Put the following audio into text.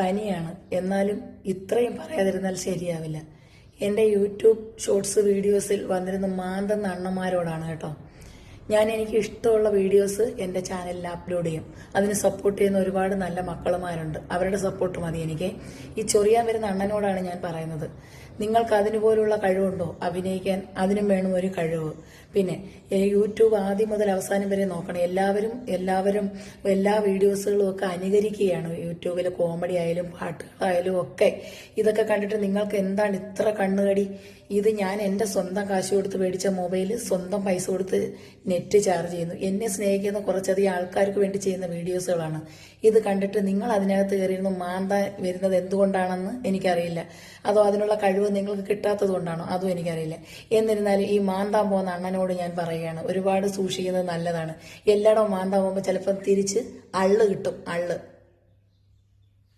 പനിയാണ്. എന്നാലും ഇത്രയും പറയാതിരുന്നാൽ ശരിയാവില്ല. എന്റെ യൂട്യൂബ് ഷോർട്സ് വീഡിയോസിൽ വന്നിരുന്ന മാന്തുന്ന അണ്ണന്മാരോടാണ് കേട്ടോ. ഞാൻ എനിക്ക് ഇഷ്ടമുള്ള വീഡിയോസ് എന്റെ ചാനലിൽ അപ്ലോഡ് ചെയ്യും. അതിന് സപ്പോർട്ട് ചെയ്യുന്ന ഒരുപാട് നല്ല മക്കളുമാരുണ്ട്. അവരുടെ സപ്പോർട്ട് മതി എനിക്ക്. ഈ ചൊറിയാൻ വരുന്ന അണ്ണനോടാണ് ഞാൻ പറയുന്നത്. നിങ്ങൾക്ക് അതിന് പോലുള്ള കഴിവുണ്ടോ? അഭിനയിക്കാൻ അതിനും വേണം ഒരു കഴിവ്. പിന്നെ യൂട്യൂബ് ആദ്യം മുതൽ അവസാനം വരെ നോക്കണം. എല്ലാവരും എല്ലാവരും എല്ലാ വീഡിയോസുകളും ഒക്കെ അനുകരിക്കുകയാണ്. യൂട്യൂബിൽ കോമഡി ആയാലും പാട്ടുകളായാലും ഒക്കെ. ഇതൊക്കെ കണ്ടിട്ട് നിങ്ങൾക്ക് എന്താണ് ഇത്ര കണ്ണുകടി? ഇത് ഞാൻ എന്റെ സ്വന്തം കാശ് കൊടുത്ത് മേടിച്ച മൊബൈൽ സ്വന്തം പൈസ കൊടുത്ത് നെറ്റ് ചാർജ് ചെയ്യുന്നു. എന്നെ സ്നേഹിക്കുന്ന കുറച്ചധികം ആൾക്കാർക്ക് വേണ്ടി ചെയ്യുന്ന വീഡിയോസുകളാണ്. ഇത് കണ്ടിട്ട് നിങ്ങൾ അതിനകത്ത് കയറിയിരുന്ന് മാന്ത വരുന്നത് എന്തുകൊണ്ടാണെന്ന് എനിക്കറിയില്ല. അതോ അതിനുള്ള കഴിവ് നിങ്ങൾക്ക് കിട്ടാത്തത് കൊണ്ടാണോ? അതും എനിക്കറിയില്ല. എന്നിരുന്നാലും ഈ മാന്താൻ പോകുന്ന അണ്ണനോട് ഞാൻ പറയുകയാണ് ഒരുപാട് സൂക്ഷിക്കുന്നത് നല്ലതാണ്. എല്ലായിടവും മാന്താൻ പോകുമ്പോൾ ചിലപ്പോൾ തിരിച്ച് അള്ള് കിട്ടും അള്ള്.